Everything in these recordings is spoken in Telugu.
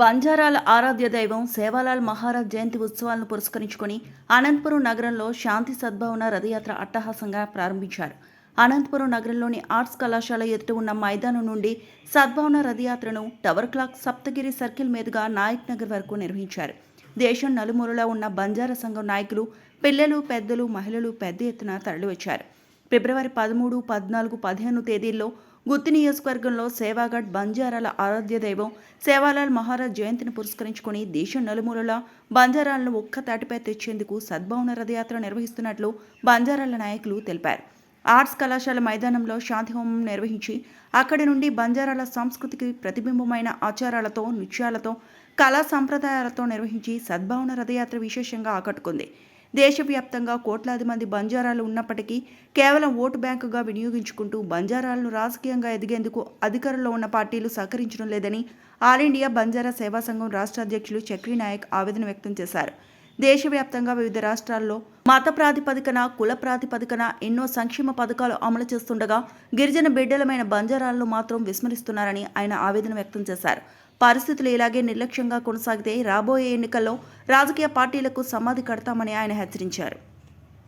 బంజారాల ఆరాధ్య దైవం సేవాలాల్ మహారాజ్ జయంతి ఉత్సవాలను పురస్కరించుకొని అనంతపురం నగరంలో శాంతి సద్భావన రథయాత్ర అట్టహాసంగా ప్రారంభించారు. అనంతపురం నగరంలోని ఆర్ట్స్ కళాశాల ఎదుట ఉన్న మైదానం నుండి సద్భావన రథయాత్రను టవర్ క్లాక్ సప్తగిరి సర్కిల్ మీదుగా నాయక్ నగర్ వరకు నిర్వహించారు. దేశం నలుమూలలా ఉన్న బంజారా సంఘం నాయకులు పిల్లలు పెద్దలు మహిళలు పెద్ద ఎత్తున తరలివచ్చారు. ఫిబ్రవరి పదమూడు పద్నాలుగు పదిహేను తేదీల్లో గుత్తి నియోజకవర్గంలో సేవాగఢ్ బంజారాల ఆరాధ్య దైవం సేవాలాల్ మహారాజ్ జయంతిని పురస్కరించుకొని దేశం నలుమూలల బంజారాలను ఒక్క తాటిపై తెచ్చేందుకు సద్భావన రథయాత్ర నిర్వహిస్తున్నట్లు బంజారాల నాయకులు తెలిపారు. ఆర్ట్స్ కళాశాల మైదానంలో శాంతిహోమం నిర్వహించి అక్కడి నుండి బంజారాల సంస్కృతికి ప్రతిబింబమైన ఆచారాలతో నృత్యాలతో కళా సంప్రదాయాలతో నిర్వహించి సద్భావన రథయాత్ర విశేషంగా ఆకట్టుకుంది. దేశవ్యాప్తంగా కోట్లాది మంది బంజారాలు ఉన్నప్పటికీ కేవలం ఓటు బ్యాంకుగా వినియోగించుకుంటూ బంజారాలను రాజకీయంగా ఎదిగేందుకు అధికారంలో ఉన్న పార్టీలు సహకరించడం లేదని ఆల్ ఇండియా బంజారా సేవా సంఘం రాష్ట్ర అధ్యక్షులు చక్రీ నాయక్ ఆవేదన వ్యక్తం చేశారు. దేశవ్యాప్తంగా వివిధ రాష్ట్రాల్లో మత ప్రాతిపదికన కుల ప్రాతిపదికన ఎన్నో సంక్షేమ పథకాలు అమలు చేస్తుండగా గిరిజన బిడ్డలమైన బంజారాలను మాత్రం విస్మరిస్తున్నారని ఆయన ఆవేదన వ్యక్తం చేశారు. పరిస్థితులు ఇలాగే నిర్లక్ష్యంగా కొనసాగితే రాబోయే ఎన్నికల్లో రాజకీయ పార్టీలకు సమాధి కడతామని ఆయన హెచ్చరించారు.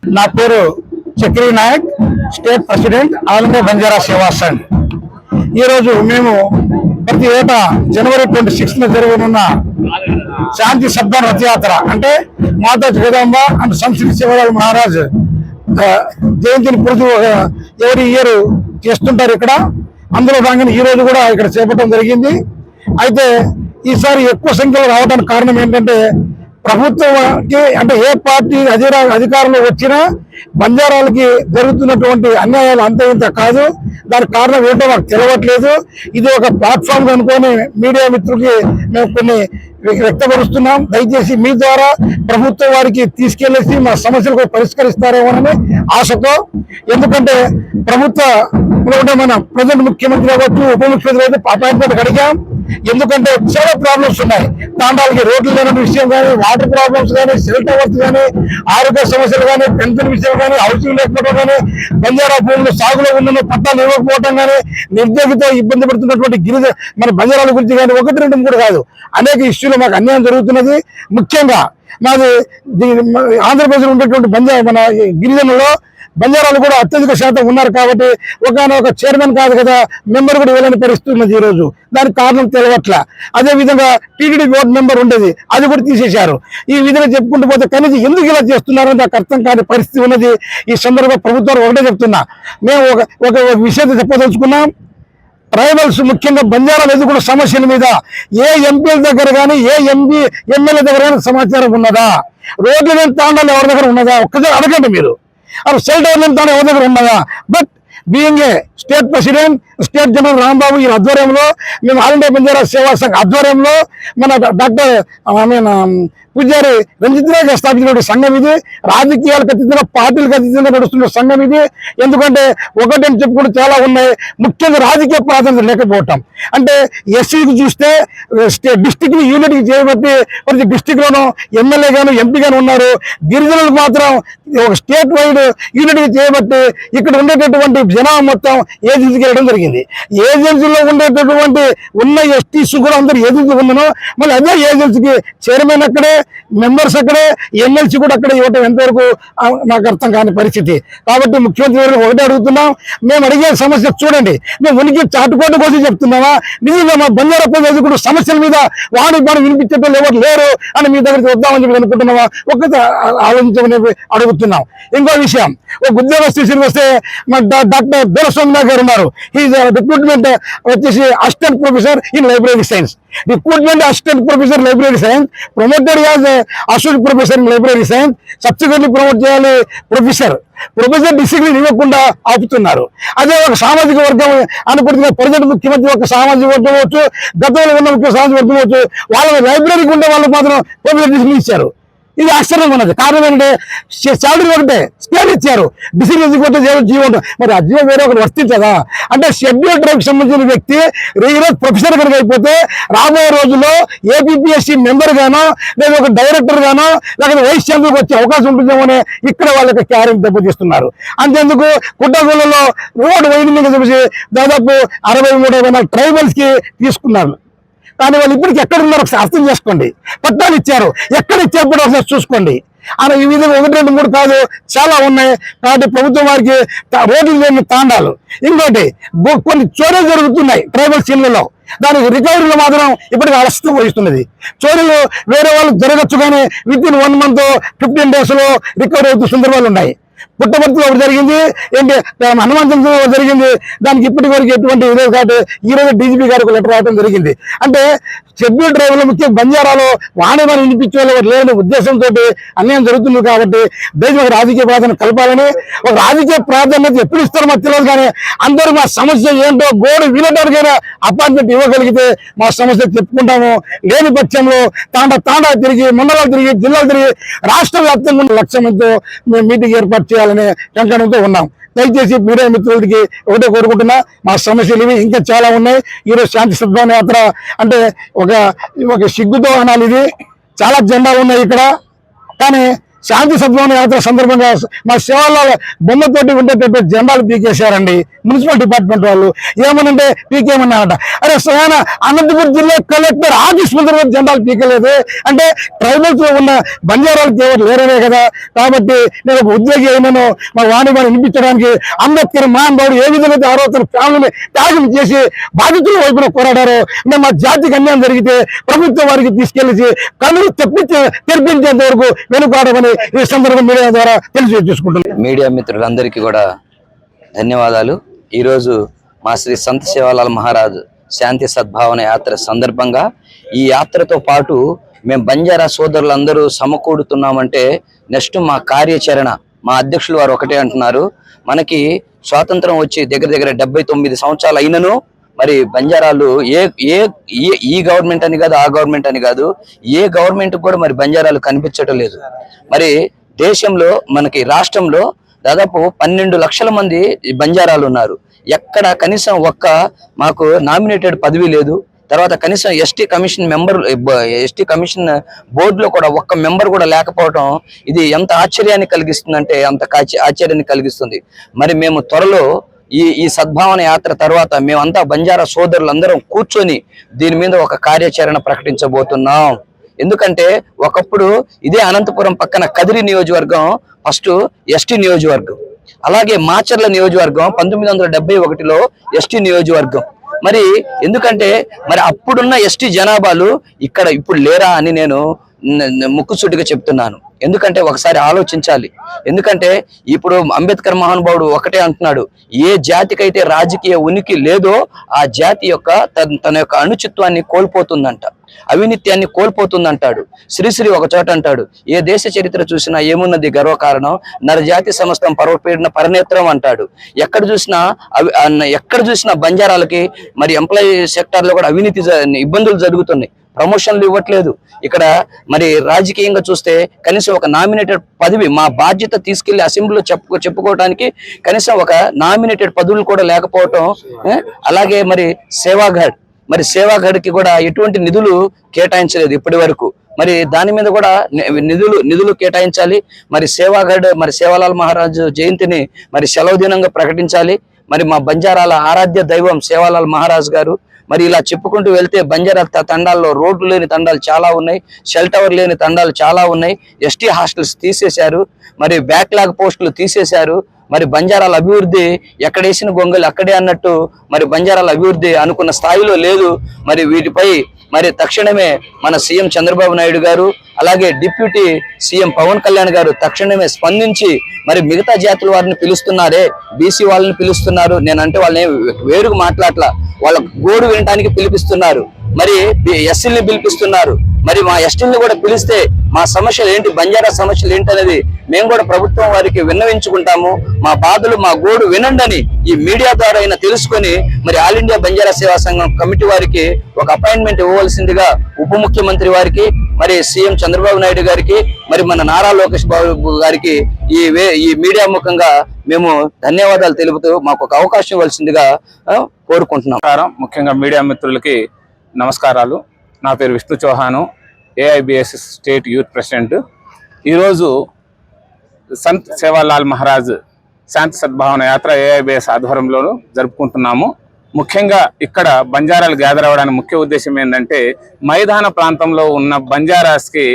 నా పేరు Chakri Nayak state president all India Banjara Seva Sangh ఈరోజు మేము ప్రతి ఏటా జనవరి ట్వంటీ సిక్స్త్ జరగనున్న శాంతి శబ్ద రథయాత్ర అంటే మాతా జగదాంబ అండ్ సంస్కృతి శివరాజు మహారాజ్ జయంతిని ప్రతి ఎవరి ఇయర్ చేస్తుంటారు ఇక్కడ. అందులో భాగంగా ఈరోజు కూడా ఇక్కడ చేపట్టడం జరిగింది. అయితే ఈసారి ఎక్కువ సంఖ్యలో రావడానికి కారణం ఏంటంటే ప్రభుత్వంకి అంటే ఏ పార్టీ అధిరా అధికారంలో వచ్చినా బంజారాలకి జరుగుతున్నటువంటి అన్యాయాలు అంత ఇంత కాదు. దానికి కారణం ఏంటో మాకు తెలియట్లేదు ఇది ఒక ప్లాట్ఫామ్ అనుకొని మీడియా మిత్రులకి మేము కొన్ని వ్యక్తపరుస్తున్నాం. దయచేసి మీ ద్వారా ప్రభుత్వం వారికి తీసుకెళ్ళేసి మా సమస్యలు పరిష్కరిస్తారేమోనని ఆశతో ఎందుకంటే ప్రభుత్వ మన ప్రజెంట్ ముఖ్యమంత్రి అవ్వచ్చు ఉప ముఖ్యమంత్రి అయితే అపాయింట్మెంట్ అడిగాం ఎందుకంటే చాలా ప్రాబ్లమ్స్ ఉన్నాయి. తాండాలకి రోడ్లు లేని విషయం కానీ వాటర్ ప్రాబ్లమ్స్ కానీ సెల్ టవర్స్ కానీ ఆరోగ్య సమస్యలు కానీ పెన్షన్ విషయం కానీ హౌసింగ్ లేకపోవడం కానీ బంజారా భూములు సాగులో ఉన్న పట్టాలు ఇవ్వకపోవడం కానీ నిర్దేశిత ఇబ్బంది పడుతున్నటువంటి గిరిజ మన బంజారాల గురించి కానీ ఒకటి రెండు మూడు కాదు. అనేక ఇష్యూలు మాకు అన్యాయం జరుగుతున్నది. ముఖ్యంగా మాది ఆంధ్రప్రదేశ్లో ఆంధ్రప్రదేశ్ ఉండేటువంటి బంజా మన ఈ గిరిజనుల్లో బంజారాలు కూడా అత్యధిక శాతం ఉన్నారు కాబట్టి ఒకనొక చైర్మన్ కాదు కదా మెంబర్ కూడా వెళ్ళని పరిస్థితి ఈరోజు. ఈ రోజు దానికి కారణం తెలియట్ల అదే విధంగా టీటీడీ బోర్డు మెంబర్ ఉండేది అది కూడా తీసేశారు. ఈ విధంగా చెప్పుకుంటూ పోతే కనీసం ఎందుకు ఇలా చేస్తున్నారని నాకు అర్థం కాని పరిస్థితి ఉన్నది. ఈ సందర్భంగా ప్రభుత్వాలు ఒకటే చెప్తున్నా. మేము ఒక ఒక ఒక విషయం చెప్పదలుచుకున్నాం. ట్రైబల్స్ ముఖ్యంగా బంజారాలు ఎదుర్కొన్న సమస్యల మీద ఏ ఎంపీల దగ్గర కానీ ఏ ఎంపీ ఎమ్మెల్యే దగ్గర కానీ సమాచారం ఉన్నదా? రోడ్లు లేని తాండాలు ఎవరి దగ్గర ఉన్నదా? ఒక్కసారి అడగండి మీరు. అవి సెల్ టవర్ లేని తాండా ఎవరి దగ్గర ఉన్నదా but being a state general Rambabu ఈ ఆధ్వర్యంలో మేము ఆల్ ఇండియా బంజారా సేవా సంఘ ఆధ్వర్యంలో మన డాక్టర్ ఐ మీన్ పూజారి రంజిత్ రాజ్ స్థాపించిన సంఘం ఇది. రాజకీయాలకు అతీతంగా పార్టీలకు అతీతంగా నడుస్తున్న సంఘం ఇది. ఎందుకంటే ఒకటి చెప్పుకుంటే చాలా ఉన్నాయి. ముఖ్యంగా రాజకీయ ప్రాధాన్యత లేకపోవటం. అంటే ఎస్సీకి చూస్తే డిస్టిక్ డిస్టిక్ని యూనిట్ చేయబట్టి ప్రతి డిస్టిక్ లోనూ ఎమ్మెల్యే గాను ఎంపీ గాను ఉన్నారు. గిరిజనులు మాత్రం ఒక స్టేట్ వైడ్ యూనిట్ చేయబట్టి ఇక్కడ ఉండేటటువంటి జనాభా మొత్తం ఏజెన్సీకి వెళ్ళడం జరిగింది. ఏజెన్సీలో ఉండేటటువంటి ఉన్న ఎస్టీస్ కూడా అందరూ ఏజెన్సీ ఉందనో మళ్ళీ అదే ఏజెన్సీకి చైర్మన్ అక్కడే మెంబర్స్ అక్కడే ఎమ్మెల్సీ కూడా అక్కడే ఇవ్వటం ఎంతవరకు నాకు అర్థం కాని పరిస్థితి. కాబట్టి ముఖ్యమంత్రి గారు ఒకటే అడుగుతున్నాం. మేము అడిగే సమస్య చూడండి. మేము ఉనికి చాటుకోవడం కోసం చెప్తున్నామా? నిజంగా మా బంగారప్ప కూడా సమస్యల మీద వాడి మనం వినిపించేటోళ్ళు ఎవరు లేరు అని మీ దగ్గరికి వద్దామని చెప్పి అనుకుంటున్నావా ఒక్కటి ఆలోచించమని అడుగుతున్నాం. ఇంకో విషయం ఒక ఉద్యోగ విషయానికి వస్తే మా డాక్టర్ బీరస్వామి గారు ఉన్నారు. ఈజ్ రిక్రూట్మెంట్ వచ్చేసి assistant professor in library science recruitment assistant professor library science promoted as assistant professor in library science subsequently promote చేయాలి ప్రొఫెసర్ ప్రొఫెసర్ డిసిప్లిన్ ఇవ్వకుండా ఆపుతున్నారు. అదే ఒక సామాజిక వర్గం అనుకుంటున్న ప్రజలు ముఖ్యమంత్రి ఒక సామాజిక వర్గం అవచ్చు గతంలో ఉన్న ముఖ్య సామాజిక వర్గం అవచ్చు వాళ్ళ లైబ్రరీకి ఉండే వాళ్ళకి మాత్రం ప్రొఫెసర్ డిసిప్లిన్ ఇచ్చారు. ఇది ఆశ్చర్యం ఉన్నది. కారణం ఏంటంటే శాలరీ ఒకటే స్పేర్ ఇచ్చారు. డిసిప్లిన్ కొట్టే జీవో మరి ఆ జీవో వేరే ఒకటి వర్తించదా? అంటే షెడ్యూల్ ట్రైబ్ సంబంధించిన వ్యక్తి ఈరోజు ప్రొఫెసర్ కనుక అయిపోతే రాబోయే రోజుల్లో ఏపీఎస్సీ మెంబర్ గానో లేదా ఒక డైరెక్టర్ గానో లేకపోతే వైస్ ఛాన్సలర్కి వచ్చే అవకాశం ఉంటుందేమో అని ఇక్కడ వాళ్ళకి క్యారెట్ దెబ్బతీస్తున్నారు. అంతేందుకు కుట్రగూళ్ళలో రోడ్డు వైద్యం మీద చూసి దాదాపు అరవై మూడు వందల ట్రైబల్స్ తీసుకున్నారు. కానీ వాళ్ళు ఇప్పటికి ఎక్కడున్నారో ఒకసారి అర్థం చేసుకోండి. పట్టాలు ఇచ్చారు. ఎక్కడ ఇచ్చేప్పుడు ఒకసారి చూసుకోండి. అలా ఈ విధంగా ఒకటి రెండు మూడు కాదు. చాలా ఉన్నాయి. కాబట్టి ప్రభుత్వం వారికి తా- రోడ్లు లేని తాండాలు. ఇంకోటి కొన్ని చోరీలు జరుగుతున్నాయి ట్రైబల్ సీన్లలో దానికి రికవరీలో మాత్రం ఇప్పటికి అలస్తం వహిస్తున్నది. చోరీలు వేరే వాళ్ళు జరగచ్చు కానీ with in one month fifteen డేస్లో రికవరీ అవుతున్న సందర్భాలు ఉన్నాయి. పుట్టపర్తిలో ఒకటి జరిగింది. ఏంటి? హనుమంతంతో జరిగింది. దానికి ఇప్పటి వరకు ఎటువంటి ఇదే కాబట్టి ఈ రోజు డీజీపీ గారికి లెటర్ రావడం జరిగింది. అంటే షెడ్యూల్ డ్రైవర్లు ముఖ్యం బంజారాలో వాణిమని వినిపించే వాళ్ళు లేని ఉద్దేశంతో అన్యాయం జరుగుతుంది కాబట్టి దేశం ఒక రాజకీయ ప్రాధాన్యత కలపాలని ఒక రాజకీయ ప్రాధాన్యత ఎప్పుడు ఇస్తారో మాకు తెలియదు కానీ అందరూ మా సమస్య ఏంటో గోడు వినటానికైనా అపార్ట్మెంట్ ఇవ్వగలిగితే మా సమస్య చెప్పుకుంటాము. లేని పక్షంలో తాండ తాండా తిరిగి మండలాలు తిరిగి జిల్లాలు తిరిగి రాష్ట్ర వ్యాప్తంగా ఉన్న లక్ష్యంతో మేము మీటింగ్ ఏర్పాటు చేయాలనే కంకణంతో ఉన్నాం. దయచేసి మీడియా మిత్రులకి ఒకటే కోరుకుంటున్నా మా సమస్యలు ఇవి ఇంకా చాలా ఉన్నాయి. ఈరోజు శాంతి సద్భావన యాత్ర అంటే ఒక ఒక సిగ్గుతో అనాలి ఇది. చాలా జెండాలు ఉన్నాయి ఇక్కడ. కానీ శాంతి సద్భావన యాత్ర సందర్భంగా మా సేవల బొమ్మతోటి ఉండేటట్టు జెండాలు పీకేశారండి. మున్సిపల్ డిపార్ట్మెంట్ వాళ్ళు ఏమనంటే పీకేమన్నారట అరే స్వయాన అనంతపురం జిల్లా కలెక్టర్ ఆఫీస్ ముందర జెండాలు పీకలేదు. అంటే ట్రైబల్స్లో ఉన్న బంజారాలకు ఎవరు లేరనే కదా. కాబట్టి నేను ఒక ఉద్యోగి అయినాను మా వాణివాణి వినిపించడానికి అంబేద్కర్ మహానుభావుడు ఏ విధంగా అయితే ఫ్యామిలీని త్యాగం చేసి బాధితుల వైపున పోరాడారో మేము మా జాతికి అన్యాయం జరిగితే ప్రభుత్వం వారికి తీసుకెళ్ళి కన్నులు తెప్పించి తెరిపించేంత వరకు వెనుకాడమని ఈ సందర్భం మీడియా ద్వారా తెలిసి మీడియా మిత్రులందరికీ కూడా ధన్యవాదాలు. ఈరోజు మా శ్రీ సంత సేవాలాల్ మహారాజు శాంతి సద్భావన యాత్ర సందర్భంగా ఈ యాత్రతో పాటు మేము బంజారా సోదరులందరూ సమకూడుతున్నామంటే నెక్స్ట్ మా కార్యాచరణ మా అధ్యక్షులు వారు ఒకటే అంటున్నారు. మనకి స్వాతంత్రం వచ్చి దగ్గర దగ్గర డెబ్బై తొమ్మిది సంవత్సరాలు అయినను మరి బంజారాలు ఏ ఏ ఈ- ఈ గవర్నమెంట్ అని కాదు ఆ గవర్నమెంట్ అని కాదు ఏ గవర్నమెంట్ కూడా మరి బంజారాలు కనిపించటం లేదు. మరి దేశంలో మనకి రాష్ట్రంలో దాదాపు పన్నెండు లక్షల మంది ఈ బంజారాలు ఉన్నారు. ఎక్కడ కనీసం ఒక్క మాకు నామినేటెడ్ పదవి లేదు. తర్వాత కనీసం ST commission member ST commission బోర్డులో కూడా ఒక్క మెంబర్ కూడా లేకపోవడం ఇది ఎంత ఆశ్చర్యాన్ని కలిగిస్తుందంటే అంత కాచి- ఆశ్చర్యాన్ని కలిగిస్తుంది. మరి మేము త్వరలో ఈ ఈ సద్భావన యాత్ర తర్వాత మేమంతా బంజారా సోదరులందరం కూర్చొని దీని మీద ఒక కార్యాచరణ ప్రకటించబోతున్నాం. ఎందుకంటే ఒకప్పుడు ఇదే అనంతపురం పక్కన కదిరి నియోజకవర్గం ఫస్ట్ ఎస్టీ నియోజకవర్గం. అలాగే మాచర్ల నియోజకవర్గం పంతొమ్మిది వందల డెబ్బై ఒకటిలో ఎస్టీ నియోజకవర్గం. మరి ఎందుకంటే మరి అప్పుడున్న ఎస్టీ జనాభాలు ఇక్కడ ఇప్పుడు లేరా అని నేను ముక్కుసూటిగా చెప్తున్నాను. ఎందుకంటే ఒకసారి ఆలోచించాలి. ఎందుకంటే ఇప్పుడు అంబేద్కర్ మహానుభావుడు ఒకటే అంటున్నాడు ఏ జాతికైతే రాజకీయ ఉనికి లేదో ఆ జాతి యొక్క తన యొక్క అణుచిత్వాన్ని కోల్పోతుందంట అవినిత్యాన్ని కోల్పోతుందంటాడు. శ్రీశ్రీ ఒక చోట అంటాడు ఏ దేశ చరిత్ర చూసినా ఏమున్నది గర్వకారణం? నరజాతి సమస్తం పర్వపీడిన పరనేత్రం అంటాడు. ఎక్కడ చూసినా అవి అన్న- ఎక్కడ చూసినా బంజారాలకి మరి ఎంప్లాయీ సెక్టార్లో కూడా అవినీతి ఇబ్బందులు జరుగుతున్నాయి. ప్రమోషన్లు ఇవ్వట్లేదు. ఇక్కడ మరి రాజకీయంగా చూస్తే కనీసం ఒక నామినేటెడ్ పదవి మా బాధ్యత తీసుకెళ్ళి అసెంబ్లీలో చెప్పు చెప్పుకోవడానికి కనీసం ఒక నామినేటెడ్ పదవులు కూడా లేకపోవటం అలాగే మరి సేవాఘడ్. మరి సేవాఘడ్కి కూడా ఎటువంటి నిధులు కేటాయించలేదు ఇప్పటి వరకు. మరి దాని మీద కూడా నిధులు నిధులు కేటాయించాలి. మరి సేవాఘడ్ మరి సేవాలాల్ మహారాజు జయంతిని మరి సెలవు దినంగా ప్రకటించాలి. మరి మా బంజారాల ఆరాధ్య దైవం సేవాలాల్ మహారాజ్ గారు మరి ఇలా చెప్పుకుంటూ వెళ్తే బంజారా తండాల్లో రోడ్లు లేని తండాలు చాలా ఉన్నాయి షెల్ టవర్ లేని తండాలు చాలా ఉన్నాయి. ఎస్టీ హాస్టల్స్ తీసేశారు మరి బ్యాక్లాగ్ పోస్టులు తీసేశారు. మరి బంజారాల అభివృద్ధి ఎక్కడేసిన గొంగలు అక్కడే అన్నట్టు మరి బంజారాల అభివృద్ధి అనుకున్న స్థాయిలో లేదు. మరి వీటిపై మరి తక్షణమే మన సీఎం చంద్రబాబు నాయుడు గారు అలాగే డిప్యూటీ సీఎం పవన్ కళ్యాణ్ గారు తక్షణమే స్పందించి మరి మిగతా జాతుల వారిని పిలుస్తున్నారే బీసీ వాళ్ళని పిలుస్తున్నారు నేనంటే వాళ్ళని వేరుగా మాట్లాడలా వాళ్ళ గోడు వినడానికి పిలిపిస్తున్నారు మరి ఎస్సీని పిలిపిస్తున్నారు మరి మా ఎస్టీల్ని కూడా పిలిస్తే మా సమస్యలు ఏంటి బంజారా సమస్యలు ఏంటి అనేది మేము కూడా ప్రభుత్వం వారికి విన్నవించుకుంటాము. మా బాధలు మా గోడు వినండి ఈ మీడియా ద్వారా అయినా తెలుసుకొని మరి ఆల్ ఇండియా బంజారా సేవా సంఘం కమిటీ వారికి ఒక అపాయింట్మెంట్ ఇవ్వవలసిందిగా ఉప ముఖ్యమంత్రి వారికి మరి సీఎం చంద్రబాబు నాయుడు గారికి మరి మన నారా లోకేష్ బాబు గారికి ఈ వే ఈ మీడియా ముఖంగా మేము ధన్యవాదాలు తెలుపుతూ మాకు ఒక అవకాశం ఇవ్వాల్సిందిగా కోరుకుంటున్నాం. ముఖ్యంగా మీడియా మిత్రులకి నమస్కారాలు. నా పేరు Vishnu Chauhan AIBS state youth president ఈరోజు సంత్ సేవాలాల్ మహారాజ్ శాంతి సద్భావన యాత్ర ఏఐబిఎస్ ఆధ్వర్యంలో జరుపుకుంటున్నాము. ముఖ్యంగా ఇక్కడ బంజారాలు గ్యాదర్ అవ్వడానికి ముఖ్య ఉద్దేశం ఏంటంటే మైదాన ప్రాంతంలో ఉన్న బంజారాస్కి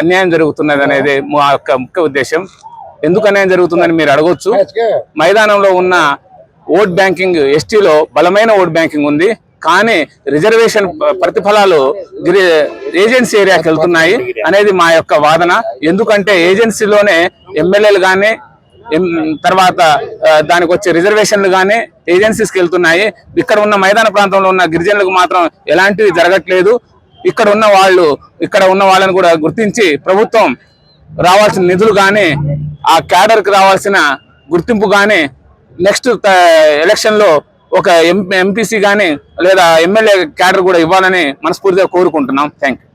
అన్యాయం జరుగుతున్నది అనేది మా యొక్క ముఖ్య ఉద్దేశం. ఎందుకు అన్యాయం జరుగుతుందని మీరు అడగొచ్చు. మైదానంలో ఉన్న ఓట్ బ్యాంకింగ్ ఎస్టీలో బలమైన ఓట్ బ్యాంకింగ్ ఉంది. కానీ రిజర్వేషన్ ప్రతిఫలాలు గిరి ఏజెన్సీ ఏరియాకి వెళ్తున్నాయి అనేది మా యొక్క వాదన. ఎందుకంటే ఏజెన్సీలోనే ఎమ్మెల్యేలు కానీ తర్వాత దానికి వచ్చే రిజర్వేషన్లు కానీ ఏజెన్సీస్కి వెళ్తున్నాయి. ఇక్కడ ఉన్న మైదాన ప్రాంతంలో ఉన్న గిరిజనులకు మాత్రం ఎలాంటివి జరగట్లేదు. ఇక్కడ ఉన్న వాళ్ళు ఇక్కడ ఉన్న వాళ్ళని కూడా గుర్తించి ప్రభుత్వం రావాల్సిన నిధులు కానీ ఆ క్యాడర్కి రావాల్సిన గుర్తింపు కానీ నెక్స్ట్ ఎలక్షన్లో ఒక ఎంపీసీ కానీ లేదా ఎమ్మెల్యే క్యాడర్ కూడా ఇవ్వాలని మనస్ఫూర్తిగా కోరుకుంటున్నాం. Thank you